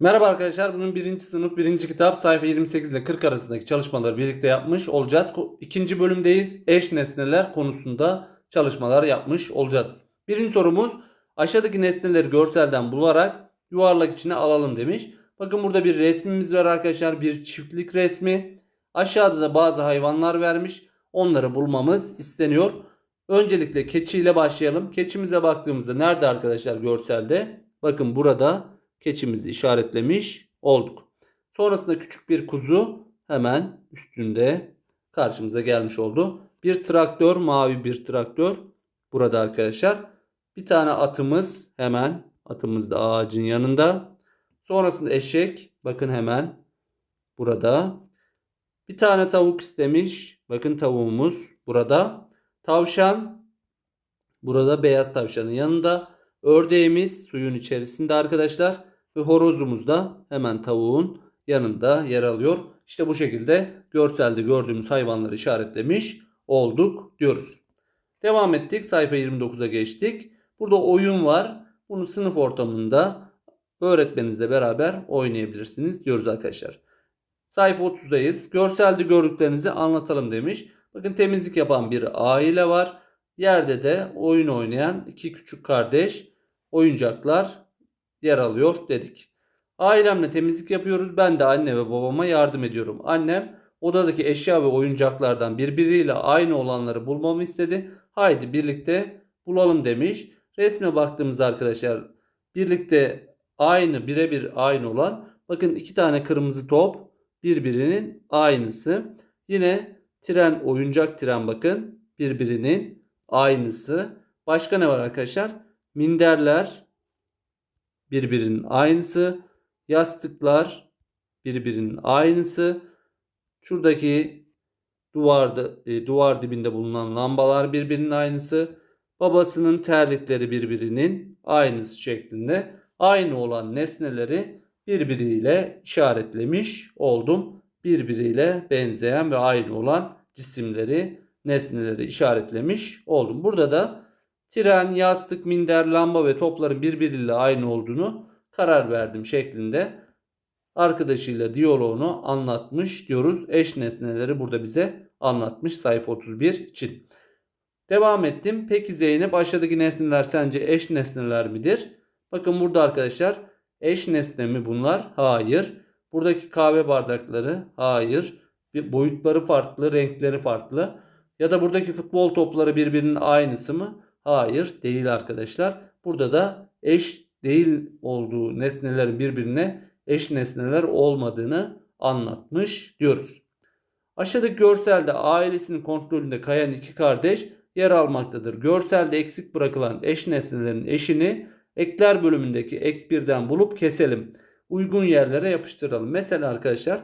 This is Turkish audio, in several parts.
Merhaba arkadaşlar. Bunun birinci sınıf birinci kitap sayfa 28 ile 40 arasındaki çalışmaları birlikte yapmış olacağız. İkinci bölümdeyiz. Eş nesneler konusunda çalışmalar yapmış olacağız. Birinci sorumuz aşağıdaki nesneleri görselden bularak yuvarlak içine alalım demiş. Bakın burada bir resmimiz var arkadaşlar. Bir çiftlik resmi. Aşağıda da bazı hayvanlar vermiş. Onları bulmamız isteniyor. Öncelikle keçi ile başlayalım. Keçimize baktığımızda nerede arkadaşlar görselde? Bakın burada keçimizi işaretlemiş olduk. Sonrasında küçük bir kuzu hemen üstünde karşımıza gelmiş oldu. Bir traktör, mavi bir traktör burada arkadaşlar. Bir tane atımız hemen atımız da ağacın yanında. Sonrasında eşek bakın hemen burada. Bir tane tavuk istemiş. Bakın tavuğumuz burada. Tavşan burada beyaz tavşanın yanında. Ördeğimiz suyun içerisinde arkadaşlar. Ve horozumuz da hemen tavuğun yanında yer alıyor. İşte bu şekilde görselde gördüğümüz hayvanları işaretlemiş olduk diyoruz. Devam ettik. Sayfa 29'a geçtik. Burada oyun var. Bunu sınıf ortamında öğretmeninizle beraber oynayabilirsiniz diyoruz arkadaşlar. Sayfa 30'dayız. Görselde gördüklerinizi anlatalım demiş. Bakın temizlik yapan bir aile var. Yerde de oyun oynayan iki küçük kardeş oyuncaklar yer alıyor dedik. Ailemle temizlik yapıyoruz. Ben de anne ve babama yardım ediyorum. Annem odadaki eşya ve oyuncaklardan birbiriyle aynı olanları bulmamı istedi. Haydi birlikte bulalım demiş. Resme baktığımızda arkadaşlar birlikte aynı birebir aynı olan bakın iki tane kırmızı top birbirinin aynısı. Yine tren oyuncak tren bakın birbirinin aynısı. Başka ne var arkadaşlar? Minderler birbirinin aynısı. Yastıklar birbirinin aynısı. Şuradaki duvarda e, duvar dibinde bulunan lambalar birbirinin aynısı. Babasının terlikleri birbirinin aynısı şeklinde aynı olan nesneleri birbiriyle işaretlemiş oldum. Birbiriyle benzeyen ve aynı olan cisimleri, nesneleri işaretlemiş oldum. Burada da tren, yastık, minder, lamba ve topların birbiriyle aynı olduğunu karar verdim şeklinde arkadaşıyla diyaloğunu anlatmış diyoruz. Eş nesneleri burada bize anlatmış sayfa 31 için. Devam ettim. Peki Zeynep aşağıdaki nesneler sence eş nesneler midir? Bakın burada arkadaşlar eş nesne mi bunlar? Hayır. Buradaki kahve bardakları? Hayır. Boyutları farklı, renkleri farklı. Ya da buradaki futbol topları birbirinin aynısı mı? Hayır, değil arkadaşlar. Burada da eş değil olduğu nesnelerin birbirine eş nesneler olmadığını anlatmış diyoruz. Aşağıdaki görselde ailesinin kontrolünde kayan iki kardeş yer almaktadır. Görselde eksik bırakılan eş nesnelerin eşini ekler bölümündeki ek birden bulup keselim. Uygun yerlere yapıştıralım. Mesela arkadaşlar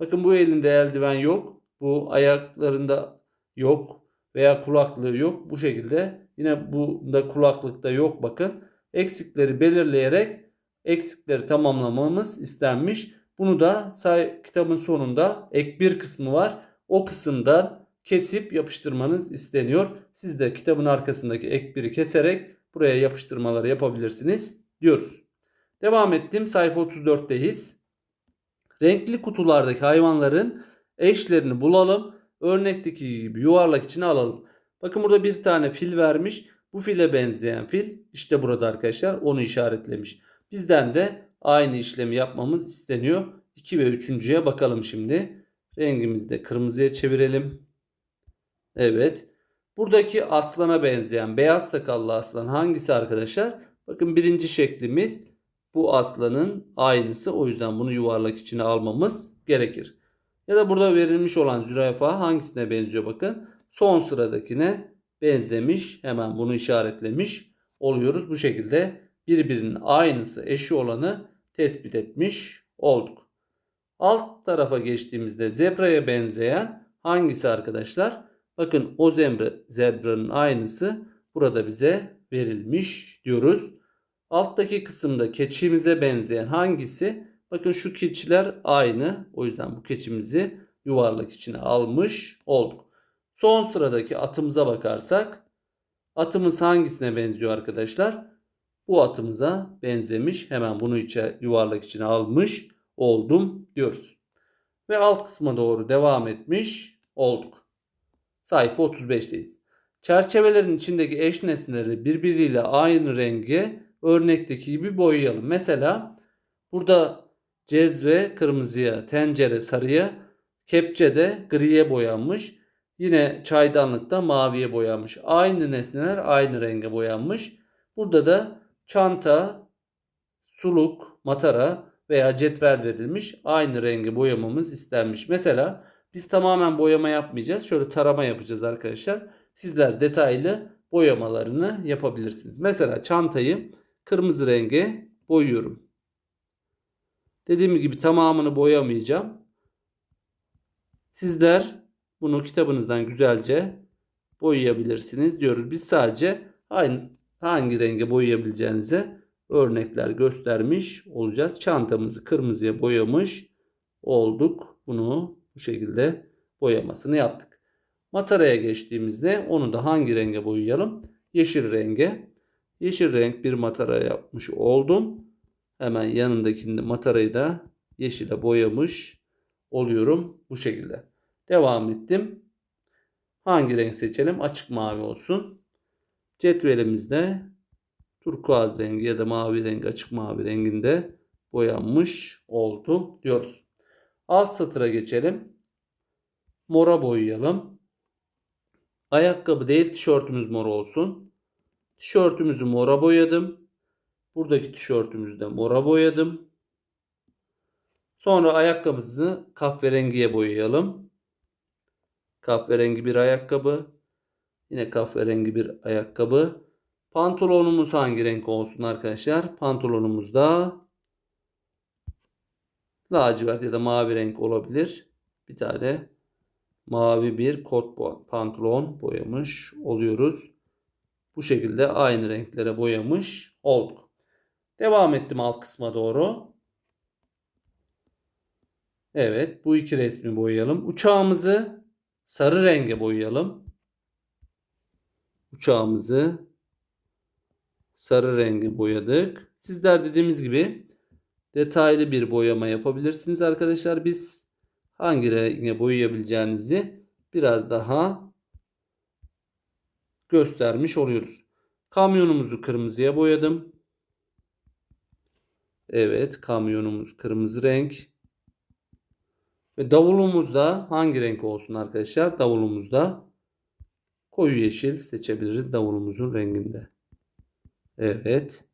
bakın bu elinde eldiven yok. Bu ayaklarında yok veya kulaklığı yok. Bu şekilde yine bunda kulaklıkta yok bakın. Eksikleri belirleyerek eksikleri tamamlamamız istenmiş. Bunu da say kitabın sonunda ek bir kısmı var. O kısımdan kesip yapıştırmanız isteniyor. Siz de kitabın arkasındaki ek biri keserek buraya yapıştırmaları yapabilirsiniz diyoruz. Devam ettim. Sayfa 34'teyiz. Renkli kutulardaki hayvanların eşlerini bulalım. Örnekteki gibi yuvarlak içine alalım. Bakın burada bir tane fil vermiş. Bu file benzeyen fil işte burada arkadaşlar onu işaretlemiş. Bizden de aynı işlemi yapmamız isteniyor. 2 ve 3.ye bakalım şimdi. Rengimizi de kırmızıya çevirelim. Evet. Buradaki aslana benzeyen beyaz sakallı aslan hangisi arkadaşlar? Bakın birinci şeklimiz bu aslanın aynısı. O yüzden bunu yuvarlak içine almamız gerekir. Ya da burada verilmiş olan zürafa hangisine benziyor bakın. Son sıradakine benzemiş. Hemen bunu işaretlemiş oluyoruz. Bu şekilde birbirinin aynısı eşi olanı tespit etmiş olduk. Alt tarafa geçtiğimizde zebraya benzeyen hangisi arkadaşlar? Bakın o zebra, zebranın aynısı burada bize verilmiş diyoruz. Alttaki kısımda keçimize benzeyen hangisi? Bakın şu keçiler aynı. O yüzden bu keçimizi yuvarlak içine almış olduk. Son sıradaki atımıza bakarsak atımız hangisine benziyor arkadaşlar? bu atımıza benzemiş. Hemen bunu içe, yuvarlak içine almış oldum diyoruz. Ve alt kısma doğru devam etmiş olduk. Sayfa 35'teyiz. Çerçevelerin içindeki eş nesneleri birbiriyle aynı rengi örnekteki gibi boyayalım. Mesela burada cezve kırmızıya, tencere sarıya, kepçe de griye boyanmış. Yine çaydanlıkta maviye boyanmış. Aynı nesneler aynı renge boyanmış. Burada da çanta, suluk, matara veya cetvel verilmiş. Aynı rengi boyamamız istenmiş. Mesela biz tamamen boyama yapmayacağız. Şöyle tarama yapacağız arkadaşlar. Sizler detaylı boyamalarını yapabilirsiniz. Mesela çantayı kırmızı renge boyuyorum. Dediğim gibi tamamını boyamayacağım. Sizler bunu kitabınızdan güzelce boyayabilirsiniz diyoruz. Biz sadece aynı hangi renge boyayabileceğinize örnekler göstermiş olacağız. Çantamızı kırmızıya boyamış olduk. Bunu bu şekilde boyamasını yaptık. Mataraya geçtiğimizde onu da hangi renge boyayalım? Yeşil renge. Yeşil renk bir matara yapmış oldum. Hemen yanındakini matarayı da yeşile boyamış oluyorum bu şekilde. Devam ettim. Hangi renk seçelim? Açık mavi olsun. Cetvelimizde turkuaz rengi ya da mavi rengi açık mavi renginde boyanmış oldu diyoruz. Alt satıra geçelim. Mora boyayalım. Ayakkabı değil tişörtümüz mor olsun. Tişörtümüzü mora boyadım. Buradaki tişörtümüzü de mora boyadım. Sonra ayakkabımızı kahverengiye boyayalım. Kahverengi bir ayakkabı. Yine kahverengi bir ayakkabı. Pantolonumuz hangi renk olsun arkadaşlar? Pantolonumuz da lacivert ya da mavi renk olabilir. Bir tane mavi bir kot pantolon boyamış oluyoruz. Bu şekilde aynı renklere boyamış olduk. Devam ettim alt kısma doğru. Evet bu iki resmi boyayalım. Uçağımızı sarı renge boyayalım. Uçağımızı sarı renge boyadık. Sizler dediğimiz gibi detaylı bir boyama yapabilirsiniz arkadaşlar. Biz hangi renge boyayabileceğinizi biraz daha göstermiş oluyoruz. Kamyonumuzu kırmızıya boyadım. Evet kamyonumuz kırmızı renk. Ve davulumuz da hangi renk olsun arkadaşlar? Davulumuz da koyu yeşil seçebiliriz davulumuzun renginde. Evet.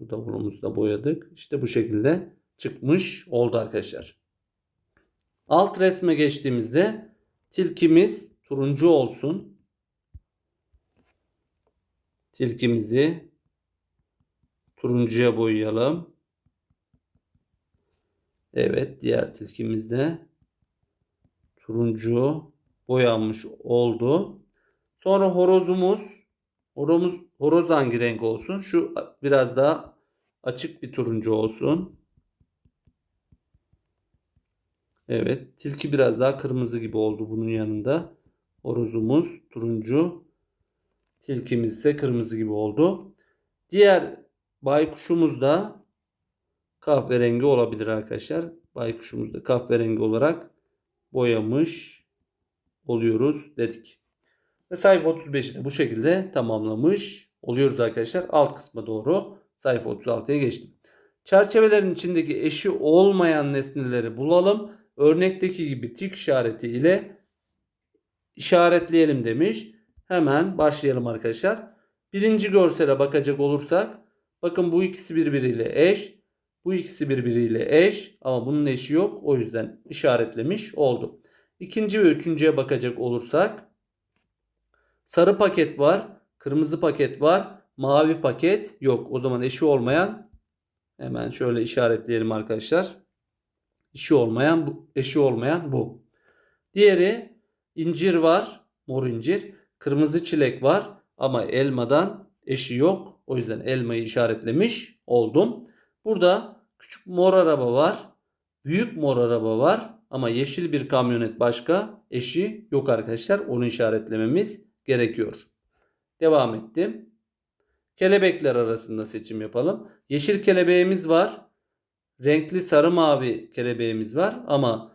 Bu davulumuzu da boyadık. İşte bu şekilde çıkmış oldu arkadaşlar. Alt resme geçtiğimizde tilkimiz turuncu olsun. Tilkimizi turuncuya boyayalım. Evet diğer tilkimiz de turuncu boyanmış oldu. Sonra horozumuz horozumuz horoz hangi renk olsun? Şu biraz daha açık bir turuncu olsun. Evet, tilki biraz daha kırmızı gibi oldu bunun yanında. Horozumuz turuncu, tilkimiz ise kırmızı gibi oldu. Diğer baykuşumuz da kahverengi olabilir arkadaşlar. Baykuşumuz da kahverengi olarak boyamış oluyoruz dedik. Ve sayfa 35'i de bu şekilde tamamlamış oluyoruz arkadaşlar. Alt kısma doğru sayfa 36'ya geçtim. Çerçevelerin içindeki eşi olmayan nesneleri bulalım. Örnekteki gibi tik işareti ile işaretleyelim demiş. Hemen başlayalım arkadaşlar. Birinci görsele bakacak olursak bakın bu ikisi birbiriyle eş. Bu ikisi birbiriyle eş ama bunun eşi yok. O yüzden işaretlemiş oldum. İkinci ve üçüncüye bakacak olursak sarı paket var, kırmızı paket var, mavi paket yok. O zaman eşi olmayan hemen şöyle işaretleyelim arkadaşlar. Eşi olmayan bu, eşi olmayan bu. Diğeri incir var, mor incir. Kırmızı çilek var ama elmadan eşi yok. O yüzden elmayı işaretlemiş oldum. Burada küçük mor araba var. Büyük mor araba var. Ama yeşil bir kamyonet başka. Eşi yok arkadaşlar. Onu işaretlememiz gerekiyor. Devam ettim. Kelebekler arasında seçim yapalım. Yeşil kelebeğimiz var. Renkli sarı mavi kelebeğimiz var ama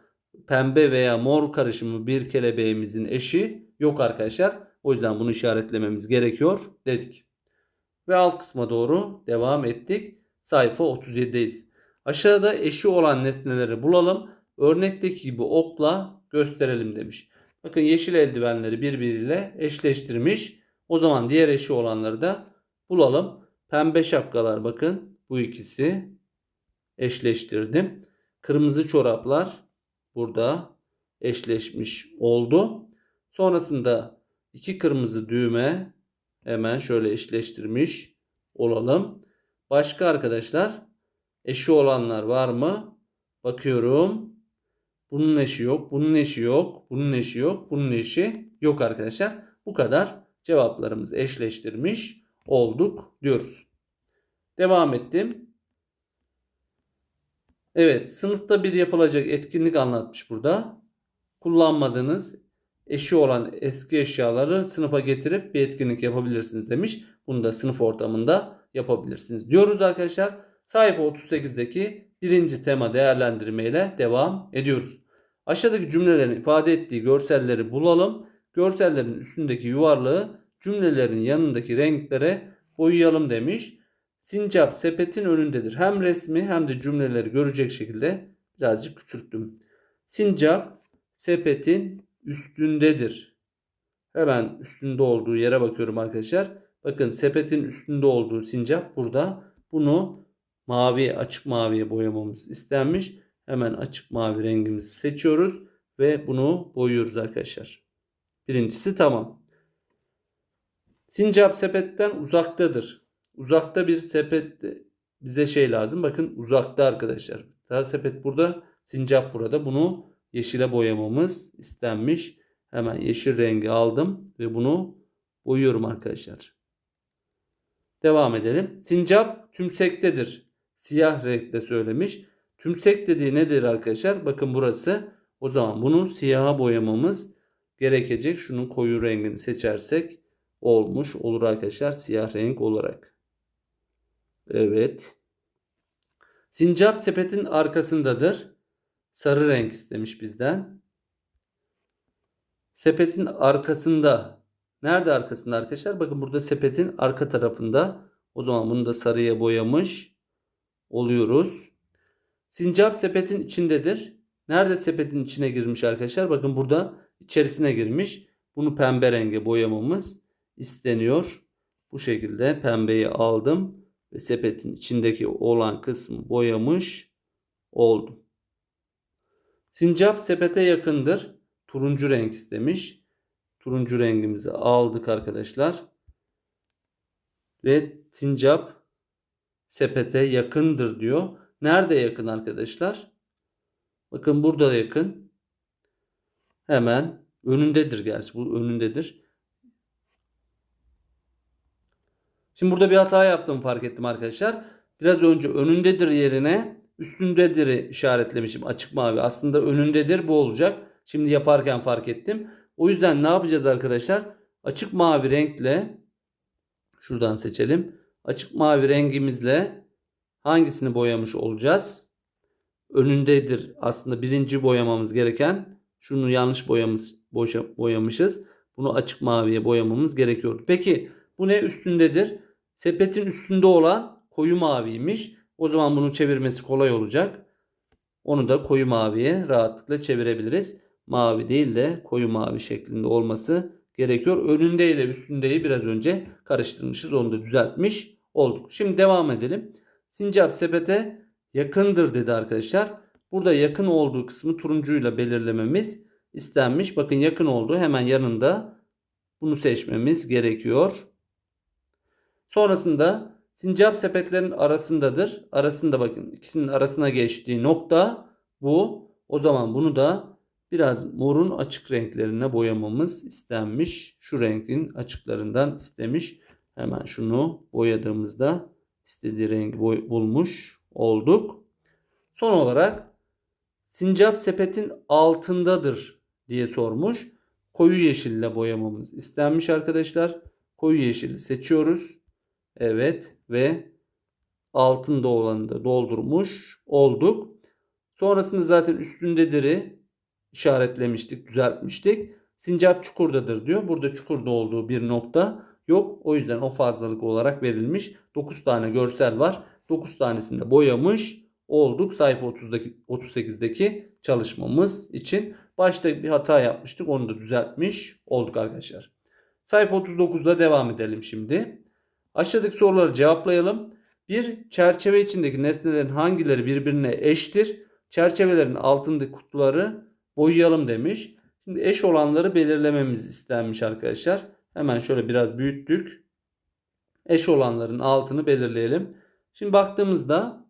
pembe veya mor karışımı bir kelebeğimizin eşi yok arkadaşlar. O yüzden bunu işaretlememiz gerekiyor dedik. Ve alt kısma doğru devam ettik. Sayfa 37'deyiz. Aşağıda eşi olan nesneleri bulalım. Örnekteki gibi okla gösterelim demiş. Bakın yeşil eldivenleri birbiriyle eşleştirmiş. O zaman diğer eşi olanları da bulalım. Pembe şapkalar bakın bu ikisi eşleştirdim. Kırmızı çoraplar burada eşleşmiş oldu. Sonrasında iki kırmızı düğme hemen şöyle eşleştirmiş olalım. Başka arkadaşlar eşi olanlar var mı? Bakıyorum. Bunun eşi yok, bunun eşi yok, bunun eşi yok, bunun eşi yok arkadaşlar. Bu kadar cevaplarımızı eşleştirmiş olduk diyoruz. Devam ettim. Evet, sınıfta bir yapılacak etkinlik anlatmış burada. Kullanmadığınız eşi olan eski eşyaları sınıfa getirip bir etkinlik yapabilirsiniz demiş. Bunu da sınıf ortamında yapabilirsiniz diyoruz arkadaşlar. Sayfa 38'deki birinci tema değerlendirmeyle devam ediyoruz. Aşağıdaki cümlelerin ifade ettiği görselleri bulalım. Görsellerin üstündeki yuvarlığı cümlelerin yanındaki renklere boyayalım demiş. Sincap sepetin önündedir. Hem resmi hem de cümleleri görecek şekilde birazcık küçülttüm. Sincap sepetin üstündedir. Hemen üstünde olduğu yere bakıyorum arkadaşlar. Bakın sepetin üstünde olduğu sincap burada. Bunu mavi açık maviye boyamamız istenmiş. Hemen açık mavi rengimizi seçiyoruz ve bunu boyuyoruz arkadaşlar. Birincisi tamam. Sincap sepetten uzaktadır. Uzakta bir sepet bize şey lazım. Bakın uzakta arkadaşlar. Daha sepet burada, sincap burada. Bunu yeşile boyamamız istenmiş. Hemen yeşil rengi aldım ve bunu boyuyorum arkadaşlar. Devam edelim. Sincap tümsektedir. Siyah renkte söylemiş. Tümsek dediği nedir arkadaşlar? Bakın burası. O zaman bunu siyaha boyamamız gerekecek. Şunun koyu rengini seçersek olmuş olur arkadaşlar siyah renk olarak. Evet. Sincap sepetin arkasındadır. Sarı renk istemiş bizden. Sepetin arkasında. Nerede arkasında arkadaşlar? Bakın burada sepetin arka tarafında. O zaman bunu da sarıya boyamış oluyoruz. Sincap sepetin içindedir. Nerede sepetin içine girmiş arkadaşlar? Bakın burada içerisine girmiş. Bunu pembe renge boyamamız isteniyor. Bu şekilde pembeyi aldım ve sepetin içindeki olan kısmı boyamış oldum. Sincap sepete yakındır. Turuncu renk istemiş. Turuncu rengimizi aldık arkadaşlar. Ve sincap sepete yakındır diyor. Nerede yakın arkadaşlar? Bakın burada yakın. Hemen önündedir gerçi. Bu önündedir. Şimdi burada bir hata yaptım fark ettim arkadaşlar. Biraz önce önündedir yerine üstündedir işaretlemişim açık mavi. Aslında önündedir bu olacak. Şimdi yaparken fark ettim. O yüzden ne yapacağız arkadaşlar? Açık mavi renkle şuradan seçelim. Açık mavi rengimizle hangisini boyamış olacağız? Önündedir aslında birinci boyamamız gereken. Şunu yanlış boyamış, boşa, boyamışız. Bunu açık maviye boyamamız gerekiyordu. Peki bu ne üstündedir? Sepetin üstünde olan koyu maviymiş. O zaman bunu çevirmesi kolay olacak. Onu da koyu maviye rahatlıkla çevirebiliriz. Mavi değil de koyu mavi şeklinde olması gerekiyor. Önünde ile üstündeyi biraz önce karıştırmışız. Onu da düzeltmiş olduk. Şimdi devam edelim. Sincap sepete yakındır dedi arkadaşlar. Burada yakın olduğu kısmı turuncuyla belirlememiz istenmiş. Bakın yakın olduğu hemen yanında bunu seçmemiz gerekiyor. Sonrasında sincap sepetlerin arasındadır. Arasında bakın ikisinin arasına geçtiği nokta bu. O zaman bunu da biraz morun açık renklerine boyamamız istenmiş. Şu renkin açıklarından istemiş. Hemen şunu boyadığımızda istediği rengi boy- bulmuş olduk. Son olarak sincap sepetin altındadır diye sormuş. Koyu yeşille boyamamız istenmiş arkadaşlar. Koyu yeşili seçiyoruz. Evet ve altında olanı da doldurmuş olduk. Sonrasında zaten üstündedir'i işaretlemiştik, düzeltmiştik. Sincap çukurdadır diyor. Burada çukurda olduğu bir nokta yok. O yüzden o fazlalık olarak verilmiş. 9 tane görsel var. 9 tanesinde boyamış olduk sayfa 30'daki 38'deki çalışmamız için. Başta bir hata yapmıştık. Onu da düzeltmiş olduk arkadaşlar. Sayfa 39'da devam edelim şimdi. Aşağıdaki soruları cevaplayalım. Bir çerçeve içindeki nesnelerin hangileri birbirine eştir? Çerçevelerin altındaki kutuları boyayalım demiş. Şimdi eş olanları belirlememiz istenmiş arkadaşlar. Hemen şöyle biraz büyüttük. Eş olanların altını belirleyelim. Şimdi baktığımızda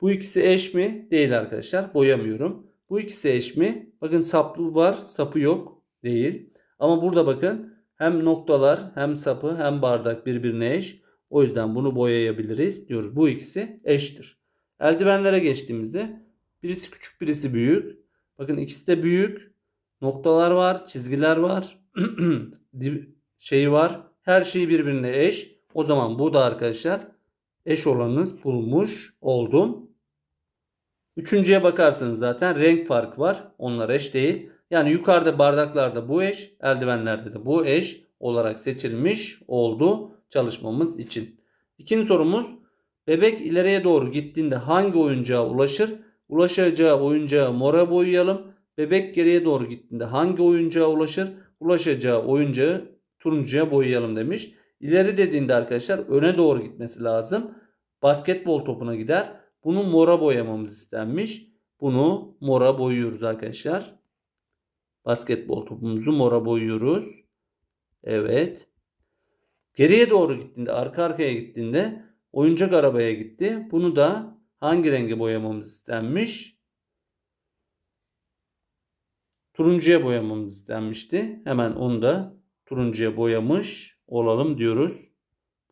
bu ikisi eş mi? Değil arkadaşlar. Boyamıyorum. Bu ikisi eş mi? Bakın saplı var, sapı yok. Değil. Ama burada bakın hem noktalar hem sapı hem bardak birbirine eş. O yüzden bunu boyayabiliriz diyoruz. Bu ikisi eştir. Eldivenlere geçtiğimizde birisi küçük birisi büyük. Bakın ikisi de büyük. Noktalar var, çizgiler var. şey var. Her şey birbirine eş. O zaman bu da arkadaşlar eş olanınız bulmuş oldum. Üçüncüye bakarsanız zaten renk farkı var. Onlar eş değil. Yani yukarıda bardaklarda bu eş, eldivenlerde de bu eş olarak seçilmiş oldu çalışmamız için. İkinci sorumuz bebek ileriye doğru gittiğinde hangi oyuncağa ulaşır? Ulaşacağı oyuncağı mora boyayalım. Bebek geriye doğru gittiğinde hangi oyuncağa ulaşır? Ulaşacağı oyuncağı turuncuya boyayalım demiş. İleri dediğinde arkadaşlar öne doğru gitmesi lazım. Basketbol topuna gider. Bunu mora boyamamız istenmiş. Bunu mora boyuyoruz arkadaşlar. Basketbol topumuzu mora boyuyoruz. Evet. Geriye doğru gittiğinde, arka arkaya gittiğinde oyuncak arabaya gitti. Bunu da hangi renge boyamamız istenmiş? Turuncuya boyamamız istenmişti. Hemen onu da turuncuya boyamış olalım diyoruz.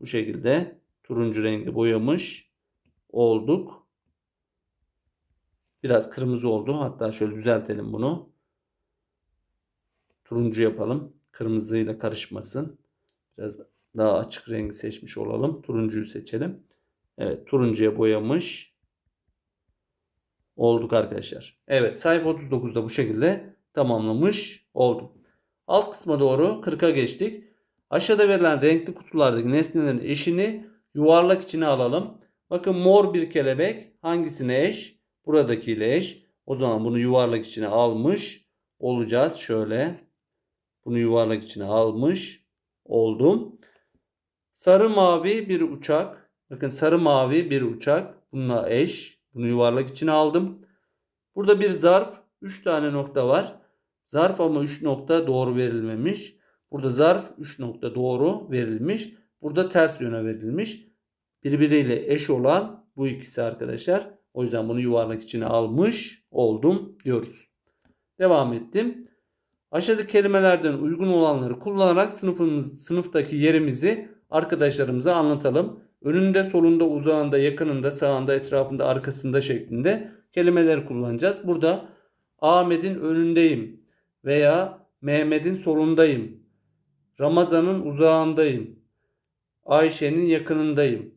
Bu şekilde turuncu rengi boyamış olduk. Biraz kırmızı oldu. Hatta şöyle düzeltelim bunu. Turuncu yapalım. Kırmızıyla karışmasın. Biraz daha açık rengi seçmiş olalım. Turuncuyu seçelim. Evet turuncuya boyamış olduk arkadaşlar. Evet sayfa 39'da bu şekilde tamamlamış oldum. Alt kısma doğru 40'a geçtik. Aşağıda verilen renkli kutulardaki nesnelerin eşini yuvarlak içine alalım. Bakın mor bir kelebek hangisine eş? Buradakiyle eş. O zaman bunu yuvarlak içine almış olacağız. Şöyle bunu yuvarlak içine almış oldum. Sarı mavi bir uçak. Bakın sarı mavi bir uçak. Bununla eş. Bunu yuvarlak içine aldım. Burada bir zarf. 3 tane nokta var. Zarf ama 3 nokta doğru verilmemiş. Burada zarf 3 nokta doğru verilmiş. Burada ters yöne verilmiş. Birbiriyle eş olan bu ikisi arkadaşlar. O yüzden bunu yuvarlak içine almış oldum diyoruz. Devam ettim. Aşağıdaki kelimelerden uygun olanları kullanarak sınıfımız, sınıftaki yerimizi arkadaşlarımıza anlatalım. Önünde, solunda, uzağında, yakınında, sağında, etrafında, arkasında şeklinde kelimeler kullanacağız. Burada Ahmet'in önündeyim veya Mehmet'in solundayım. Ramazan'ın uzağındayım. Ayşe'nin yakınındayım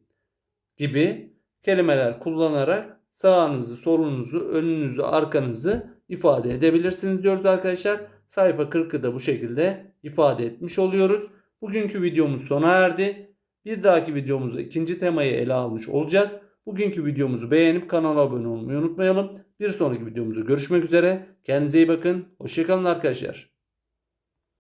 gibi kelimeler kullanarak sağınızı, solunuzu, önünüzü, arkanızı ifade edebilirsiniz diyoruz arkadaşlar. Sayfa 40'ı da bu şekilde ifade etmiş oluyoruz. Bugünkü videomuz sona erdi. Bir dahaki videomuzda ikinci temayı ele almış olacağız. Bugünkü videomuzu beğenip kanala abone olmayı unutmayalım. Bir sonraki videomuzda görüşmek üzere. Kendinize iyi bakın. Hoşçakalın arkadaşlar.